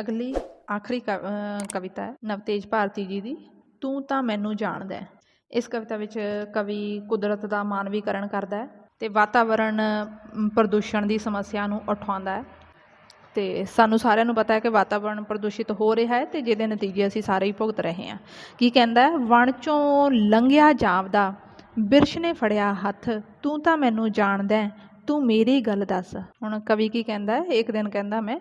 ਅਗਲੀ ਆਖਰੀ ਕ- ਕਵਿਤਾ ਹੈ, ਨਵਤੇਜ ਭਾਰਤੀ ਜੀ ਦੀ, ਤੂੰ ਤਾਂ ਮੈਨੂੰ ਜਾਣਦਾ ਹੈ। ਇਸ ਕਵਿਤਾ ਵਿੱਚ ਕਵੀ ਕੁਦਰਤ ਦਾ ਮਾਨਵੀਕਰਨ ਕਰਦਾ ਹੈ ਤੇ ਵਾਤਾਵਰਣ ਪ੍ਰਦੂਸ਼ਣ ਦੀ ਸਮੱਸਿਆ ਨੂੰ ਉਠਾਉਂਦਾ ਹੈ। ਤੇ ਸਾਨੂੰ ਸਾਰਿਆਂ ਨੂੰ ਪਤਾ ਹੈ ਕਿ ਵਾਤਾਵਰਣ ਪ੍ਰਦੂਸ਼ਿਤ ਹੋ ਰਿਹਾ ਹੈ ਤੇ ਜਿਹਦੇ ਨਤੀਜੇ ਅਸੀਂ ਸਾਰੇ ਹੀ ਭੁਗਤ ਰਹੇ ਹਾਂ। ਕੀ ਕਹਿੰਦਾ ਵਣ ਚੋਂ ਲੰਘਿਆ ਜਾਪਦਾ ਬਿਰਸ਼ ਨੇ ਫੜਿਆ ਹੱਥ, ਤੂੰ ਤਾਂ ਮੈਨੂੰ ਜਾਣਦਾ ਤੂੰ ਮੇਰੀ ਗੱਲ ਦੱਸ। ਹੁਣ ਕਵੀ ਕੀ ਕਹਿੰਦਾ ਇੱਕ ਦਿਨ ਕਹਿੰਦਾ ਮੈਂ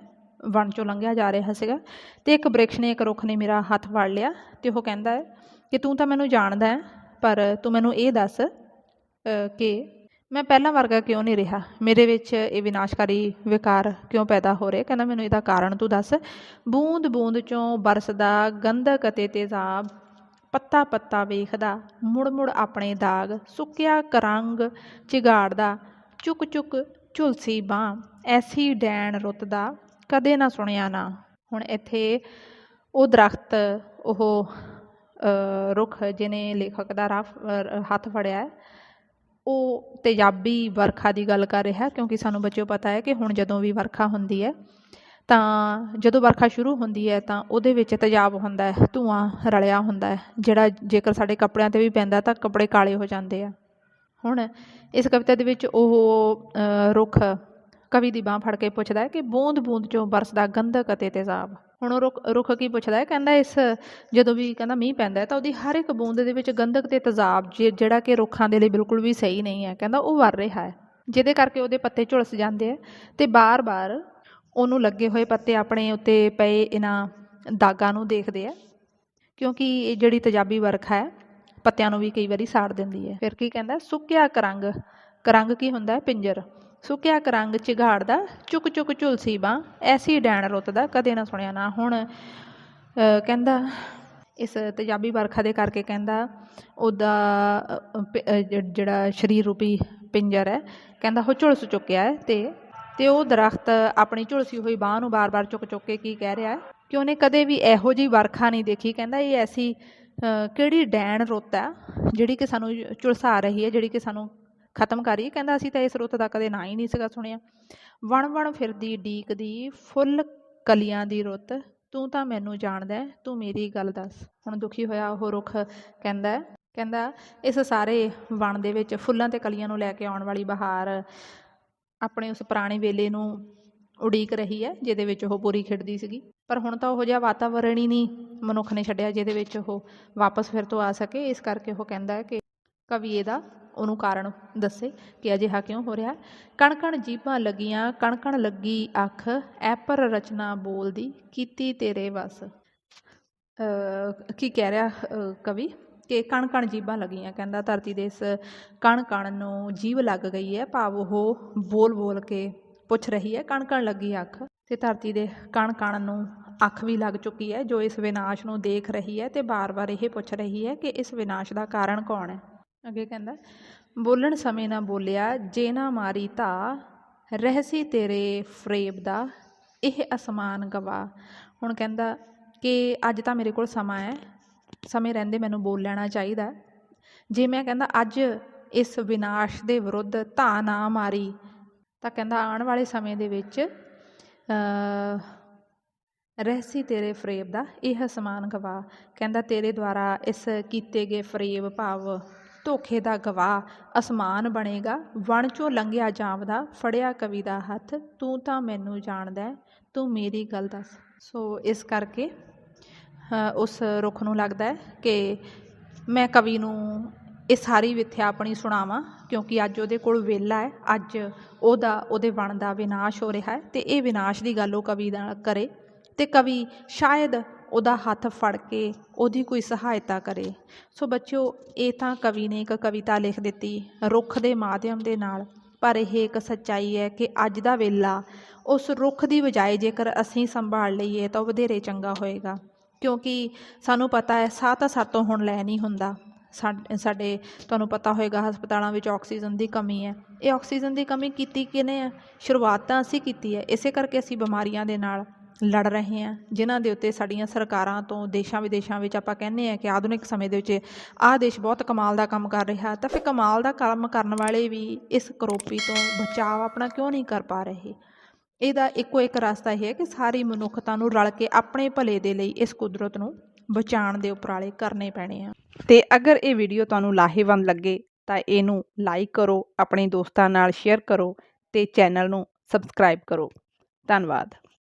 ਵਣ ਚੋਂ ਲੰਘਿਆ ਜਾ ਰਿਹਾ ਸੀਗਾ ਤੇ ਇੱਕ ਬ੍ਰਿਕਸ਼ ਨੇ ਇੱਕ ਰੁੱਖ ਨੇ ਮੇਰਾ ਹੱਥ ਫੜ ਲਿਆ ਤੇ ਉਹ ਕਹਿੰਦਾ ਹੈ ਕਿ ਤੂੰ ਤਾਂ ਮੈਨੂੰ ਜਾਣਦਾ ਹੈ, ਪਰ ਤੂੰ ਮੈਨੂੰ ਇਹ ਦੱਸ ਕਿ ਮੈਂ ਪਹਿਲਾਂ ਵਰਗਾ ਕਿਉਂ ਨਹੀਂ ਰਿਹਾ? ਮੇਰੇ ਵਿੱਚ ਇਹ ਵਿਨਾਸ਼ਕਾਰੀ ਵਿਕਾਰ ਕਿਉਂ ਪੈਦਾ ਹੋ ਰਿਹਾ? ਕਹਿੰਦਾ, ਮੈਨੂੰ ਇਹਦਾ ਕਾਰਨ ਤੂੰ ਦੱਸ। ਬੂੰਦ ਬੂੰਦ ਚੋਂ ਬਰਸਦਾ ਗੰਧਕ ਅਤੇ ਤੇਜ਼ਾਬ, ਪੱਤਾ ਪੱਤਾ ਵੇਖਦਾ, ਮੁੜ ਮੁੜ ਆਪਣੇ ਦਾਗ, ਸੁੱਕਿਆ ਕਰੰਗ ਚਿਗਾੜਦਾ, ਚੁੱਕ ਚੁੱਕ ਝੁਲਸੀ ਬਾਹ, ਐਸੀ ਡੈਣ ਰੁੱਤ ਦਾ ਕਦੇ ਨਾ ਸੁਣਿਆ ਨਾ। ਹੁਣ ਇੱਥੇ ਉਹ ਦਰਖਤ, ਉਹ ਰੁੱਖ ਜਿਹਨੇ ਲੇਖਕ ਦਾ ਰਾਹ- ਹੱਥ ਫੜਿਆ ਉਹ ਤੇਜ਼ਾਬੀ ਵਰਖਾ ਦੀ ਗੱਲ ਕਰ ਰਿਹਾ ਕਿਉਂਕਿ ਸਾਨੂੰ ਬੱਚਿਓ ਪਤਾ ਹੈ ਕਿ ਹੁਣ ਜਦੋਂ ਵੀ ਵਰਖਾ ਹੁੰਦੀ ਹੈ, ਤਾਂ ਜਦੋਂ ਵਰਖਾ ਸ਼ੁਰੂ ਹੁੰਦੀ ਹੈ, ਤਾਂ ਉਹਦੇ ਵਿੱਚ ਤੇਜ਼ਾਬ ਹੁੰਦਾ ਹੈ, ਧੂਆਂ ਰਲਿਆ ਹੁੰਦਾ ਹੈ, ਜਿਹੜਾ ਜੇਕਰ ਸਾਡੇ ਕੱਪੜਿਆਂ ਤੇ ਵੀ ਪੈਂਦਾ ਤਾਂ ਕੱਪੜੇ ਕਾਲੇ ਹੋ ਜਾਂਦੇ ਆ। ਹੁਣ ਇਸ ਕਵਿਤਾ ਦੇ ਵਿੱਚ ਉਹ ਰੁੱਖ ਕਵੀ ਦੀ ਬਾਹ ਫੜ ਕੇ ਪੁੱਛਦਾ ਹੈ ਕਿ ਬੂੰਦ ਬੂੰਦ ਚੋਂ ਬਰਸਦਾ ਗੰਧਕ ਅਤੇ ਤੇਜ਼ਾਬ। ਹੁਣ ਉਹ ਰੁੱਖ ਰੁੱਖ ਕੀ ਪੁੱਛਦਾ ਹੈ? ਕਹਿੰਦਾ ਇਸ, ਜਦੋਂ ਵੀ ਕਹਿੰਦਾ ਮੀਂਹ ਪੈਂਦਾ ਹੈ ਤਾਂ ਉਹਦੀ ਹਰ ਇੱਕ ਬੂੰਦ ਦੇ ਵਿੱਚ ਗੰਧਕ ਤੇ ਤੇਜ਼ਾਬ ਜੇ- ਜਿਹੜਾ ਕਿ ਰੁੱਖਾਂ ਦੇ ਲਈ ਬਿਲਕੁਲ ਵੀ ਸਹੀ ਨਹੀਂ ਹੈ। ਕਹਿੰਦਾ ਉਹ ਵਰ ਰਿਹਾ ਹੈ, ਜਿਹਦੇ ਕਰਕੇ ਉਹਦੇ ਪੱਤੇ ਝੁਲਸ ਜਾਂਦੇ ਆ ਤੇ ਬਾਰ-ਬਾਰ ਉਹਨੂੰ ਲੱਗੇ ਹੋਏ ਪੱਤੇ ਆਪਣੇ ਉੱਤੇ ਪਏ ਇਹਨਾਂ ਦਾਗਾਂ ਨੂੰ ਦੇਖਦੇ ਆ ਕਿਉਂਕਿ ਇਹ ਜਿਹੜੀ ਤੇਜ਼ਾਬੀ ਵਰਖਾ ਹੈ, ਪੱਤਿਆਂ ਨੂੰ ਵੀ ਕਈ ਵਾਰੀ ਸਾੜ ਦਿੰਦੀ ਹੈ। ਫਿਰ ਕੀ ਕਹਿੰਦਾ? ਸੁੱਕਿਆ ਕਰੰਗ ਕਰੰਗ ਕੀ ਹੁੰਦਾ ਹੈ? ਪਿੰਜਰ। ਸੁੱਕਿਆ ਕਰੰਗ ਝਿਗਾੜਦਾ ਚੁੱਕ ਚੁੱਕ ਝੁਲਸੀ ਬਾਂ ਐਸੀ ਡੈਣ ਰੁੱਤ ਦਾ ਕਦੇ ਨਾ ਸੁਣਿਆ ਨਾ ਹੁਣ ਕਹਿੰਦਾ, ਇਸ ਤੇਜ਼ਾਬੀ ਵਰਖਾ ਦੇ ਕਰਕੇ ਕਹਿੰਦਾ, ਉਹਦਾ ਜਿਹੜਾ ਸਰੀਰ ਰੂਪੀ ਪਿੰਜਰ ਹੈ, ਕਹਿੰਦਾ, ਉਹ ਝੁਲਸ ਚੁੱਕਿਆ ਹੈ ਤੇ ਤੇ ਉਹ ਦਰਖਤ ਆਪਣੀ ਝੁਲਸੀ ਹੋਈ ਬਾਹ ਨੂੰ ਬਾਰ-ਬਾਰ ਚੁੱਕ ਚੁੱਕ ਕੇ ਕੀ ਕਹਿ ਰਿਹਾ ਹੈ? ਕਿ ਉਹਨੇ ਕਦੇ ਵੀ ਇਹੋ ਜਿਹੀ ਵਰਖਾ ਨਹੀਂ ਦੇਖੀ, ਕਹਿੰਦਾ, ਇਹ ਐਸੀ ਕਿਹੜੀ ਡੈਣ ਰੁੱਤ ਹੈ, ਜਿਹੜੀ ਕਿ ਸਾਨੂੰ ਝੁਲਸਾ ਰਹੀ ਹੈ, ਜਿਹੜੀ ਕਿ ਸਾਨੂੰ ਖਤਮ ਕਰੀ ਕਹਿੰਦਾ ਅਸੀਂ ਤਾਂ ਇਸ ਰੁੱਤ ਦਾ ਕਦੇ ਨਾਂ ਹੀ ਨਹੀਂ ਸੀਗਾ ਸੁਣਿਆ। ਵਣ ਵਣ ਫਿਰਦੀ ਡੀਕ ਦੀ ਫੁੱਲ ਕਲੀਆਂ ਦੀ ਰੁੱਤ, ਤੂੰ ਤਾਂ ਮੈਨੂੰ ਜਾਣਦਾ ਤੂੰ ਮੇਰੀ ਗੱਲ ਦੱਸ। ਹੁਣ ਦੁਖੀ ਹੋਇਆ ਉਹ ਰੁੱਖ ਕਹਿੰਦਾ ਕਹਿੰਦਾ ਇਸ ਸਾਰੇ ਵਣ ਦੇ ਵਿੱਚ ਫੁੱਲਾਂ ਤੇ ਕਲੀਆਂ ਨੂੰ ਲੈ ਕੇ ਆਉਣ ਵਾਲੀ ਬਹਾਰ ਆਪਣੇ ਉਸ ਪੁਰਾਣੇ ਵੇਲੇ ਨੂੰ ਉਡੀਕ ਰਹੀ ਹੈ, ਜਿਹਦੇ ਵਿੱਚ ਉਹ ਪੂਰੀ ਖਿੜਦੀ ਸੀਗੀ। ਪਰ ਹੁਣ ਤਾਂ ਉਹ ਜਿਹਾ ਵਾਤਾਵਰਣ ਹੀ ਨਹੀਂ ਮਨੁੱਖ ਨੇ ਛੱਡਿਆ, ਜਿਹਦੇ ਵਿੱਚ ਉਹ ਵਾਪਸ ਫਿਰ ਤੋਂ ਆ ਸਕੇ। ਇਸ ਕਰਕੇ ਉਹ ਕਹਿੰਦਾ ਕਿ ਕਵੀ ਇਹਦਾ ਉਹਨੂੰ ਕਾਰਨ ਦੱਸੇ ਕਿ ਅਜਿਹਾ ਕਿਉਂ ਹੋ ਰਿਹਾ ਕਣ ਕਣ ਜੀਭਾਂ ਲੱਗੀਆਂ ਕਣ ਕਣ ਲੱਗੀ ਅੱਖ ਐਪਰ ਰਚਨਾ ਬੋਲਦੀ, ਕੀਤੀ ਤੇਰੇ ਵਸ। ਕੀ ਕਹਿ ਰਿਹਾ ਕਵੀ? ਕਿ ਕਣ ਕਣ ਜੀਭਾਂ ਲੱਗੀਆਂ, ਕਹਿੰਦਾ ਧਰਤੀ ਦੇ ਇਸ ਕਣ ਕਣ ਨੂੰ ਜੀਭ ਲੱਗ ਗਈ ਹੈ, ਭਾਵ ਉਹ ਬੋਲ ਬੋਲ ਕੇ ਪੁੱਛ ਰਹੀ ਹੈ ਕਣ ਕਣ ਲੱਗੀ ਅੱਖ? ਤੇ ਧਰਤੀ ਦੇ ਕਣ ਕਣ ਨੂੰ ਅੱਖ ਵੀ ਲੱਗ ਚੁੱਕੀ ਹੈ, ਜੋ ਇਸ ਵਿਨਾਸ਼ ਨੂੰ ਦੇਖ ਰਹੀ ਹੈ ਤੇ ਬਾਰ-ਬਾਰ ਇਹ ਪੁੱਛ ਰਹੀ ਹੈ ਕਿ ਇਸ ਵਿਨਾਸ਼ ਦਾ ਕਾਰਨ ਕੌਣ ਹੈ? ਅੱਗੇ ਕਹਿੰਦਾ, ਬੋਲਣ ਸਮੇਂ ਨਾ ਬੋਲਿਆ, ਜੇ ਨਾ ਮਾਰੀ ਧਾ ਰਹਿਸੀ ਤੇਰੇ ਫਰੇਬ ਦਾ, ਇਹ ਅਸਮਾਨ ਗਵਾ। ਹੁਣ ਕਹਿੰਦਾ ਕਿ ਅੱਜ ਤਾਂ ਮੇਰੇ ਕੋਲ ਸਮਾਂ ਹੈ, ਸਮੇਂ ਰਹਿੰਦੇ ਮੈਨੂੰ ਬੋਲ ਲੈਣਾ ਚਾਹੀਦਾ। ਜੇ ਮੈਂ ਕਹਿੰਦਾ ਅੱਜ ਇਸ ਵਿਨਾਸ਼ ਦੇ ਵਿਰੁੱਧ ਧਾ ਨਾ ਮਾਰੀ, ਤਾਂ ਕਹਿੰਦਾ ਆਉਣ ਵਾਲੇ ਸਮੇਂ ਦੇ ਵਿੱਚ ਰਹਿਸੀ ਤੇਰੇ ਫਰੇਬ ਦਾ, ਇਹ ਸਮਾਨ ਗਵਾ। ਕਹਿੰਦਾ ਤੇਰੇ ਦੁਆਰਾ ਇਸ ਕੀਤੇ ਗਏ ਫਰੇਬ ਭਾਵ ਧੋਖੇ ਦਾ ਗਵਾਹ ਅਸਮਾਨ ਬਣੇਗਾ। ਵਣ ਚੋਂ ਲੰਘਿਆ ਜਾਵਦਾ ਫੜਿਆ ਕਵੀ ਦਾ ਹੱਥ। ਤੂੰ ਤਾਂ ਮੈਨੂੰ ਜਾਣਦਾ ਤੂੰ ਮੇਰੀ ਗੱਲ ਦੱਸ। ਸੋ ਇਸ ਕਰਕੇ ਉਸ ਰੁੱਖ ਨੂੰ ਲੱਗਦਾ ਹੈ ਕਿ ਮੈਂ ਕਵੀ ਨੂੰ ਇਹ ਸਾਰੀ ਵਿਥਿਆ ਆਪਣੀ ਸੁਣਾਵਾਂ, ਕਿਉਂਕਿ ਅੱਜ ਉਹਦੇ ਕੋਲ ਵੇਲਾ ਹੈ। ਅੱਜ ਉਹਦਾ, ਉਹਦੇ ਵਣ ਦਾ ਵਿਨਾਸ਼ ਹੋ ਰਿਹਾ ਹੈ ਤੇ ਇਹ ਵਿਨਾਸ਼ ਦੀ ਗੱਲ ਉਹ ਕਵੀ ਨਾਲ ਕਰੇ। ਤੇ ਕਵੀ ਸ਼ਾਇਦ ਉਹਦਾ ਹੱਥ ਫੜ ਕੇ ਉਹਦੀ ਕੋਈ ਸਹਾਇਤਾ ਕਰੇ। ਸੋ ਬੱਚਿਓ, ਇਹ ਤਾਂ ਕਵੀ ਨੇ ਇੱਕ ਕਵਿਤਾ ਲਿਖ ਦਿੱਤੀ, ਰੁੱਖ ਦੇ ਮਾਧਿਅਮ ਦੇ ਨਾਲ। ਪਰ ਇਹ ਇੱਕ ਸੱਚਾਈ ਹੈ ਕਿ ਅੱਜ ਦਾ ਵੇਲਾ, ਉਸ ਰੁੱਖ ਦੀ ਬਜਾਏ ਜੇਕਰ ਅਸੀਂ ਸੰਭਾਲ ਲਈਏ ਤਾਂ ਉਹ ਵਧੇਰੇ ਚੰਗਾ ਹੋਏਗਾ। ਕਿਉਂਕਿ ਸਾਨੂੰ ਪਤਾ ਹੈ, ਸਾਹ ਤਾਂ ਸਾਤੋਂ ਹੁਣ ਲੈ ਨਹੀਂ ਹੁੰਦਾ। ਸਾਡ- ਸਾਡੇ, ਤੁਹਾਨੂੰ ਪਤਾ ਹੋਏਗਾ, ਹਸਪਤਾਲਾਂ ਵਿੱਚ ਆਕਸੀਜਨ ਦੀ ਕਮੀ ਹੈ। ਇਹ ਆਕਸੀਜਨ ਦੀ ਕਮੀ ਕੀਤੀ ਕਿਨੇ ਹੈ? ਸ਼ੁਰੂਆਤ ਤਾਂ ਅਸੀਂ ਕੀਤੀ ਹੈ। ਇਸੇ ਕਰਕੇ ਅਸੀਂ ਬਿਮਾਰੀਆਂ ਦੇ ਨਾਲ ਲੜ ਰਹੇ ਹਾਂ, ਜਿਨ੍ਹਾਂ ਦੇ ਉੱਤੇ ਸਾਡੀਆਂ ਸਰਕਾਰਾਂ ਤੋਂ ਦੇਸ਼ਾਂ ਵਿਦੇਸ਼ਾਂ ਵਿੱਚ ਆਪਾਂ ਕਹਿੰਦੇ ਆ ਕਿ ਆਧੁਨਿਕ ਸਮੇਂ ਦੇ ਵਿੱਚ ਆਹ ਦੇਸ਼ ਬਹੁਤ ਕਮਾਲ ਦਾ ਕੰਮ ਕਰ ਰਿਹਾ, ਤਾਂ ਫਿਰ ਕਮਾਲ ਦਾ ਕੰਮ ਕਰਨ ਵਾਲੇ ਵੀ ਇਸ ਕਰੋਪੀ ਤੋਂ ਬਚਾਅ ਆਪਣਾ ਕਿਉਂ ਨਹੀਂ ਕਰ ਪਾ ਰਹੇ? ਇਹਦਾ ਇੱਕੋ ਇੱਕ ਰਸਤਾ ਇਹ ਹੈ ਕਿ ਸਾਰੀ ਮਨੁੱਖਤਾ ਨੂੰ ਰਲ ਕੇ ਆਪਣੇ ਭਲੇ ਦੇ ਲਈ ਇਸ ਕੁਦਰਤ ਨੂੰ ਬਚਾਉਣ ਦੇ ਉਪਰਾਲੇ ਕਰਨੇ ਪੈਣੇ ਆ। ਤੇ ਅਗਰ ਇਹ ਵੀਡੀਓ ਤੁਹਾਨੂੰ ਲਾਹੇਵੰਦ ਲੱਗੇ, ਤਾਂ ਇਹਨੂੰ ਲਾਈਕ ਕਰੋ, ਆਪਣੇ ਦੋਸਤਾਂ ਨਾਲ ਸ਼ੇਅਰ ਕਰੋ ਤੇ ਚੈਨਲ ਨੂੰ ਸਬਸਕ੍ਰਾਈਬ ਕਰੋ। ਧੰਨਵਾਦ।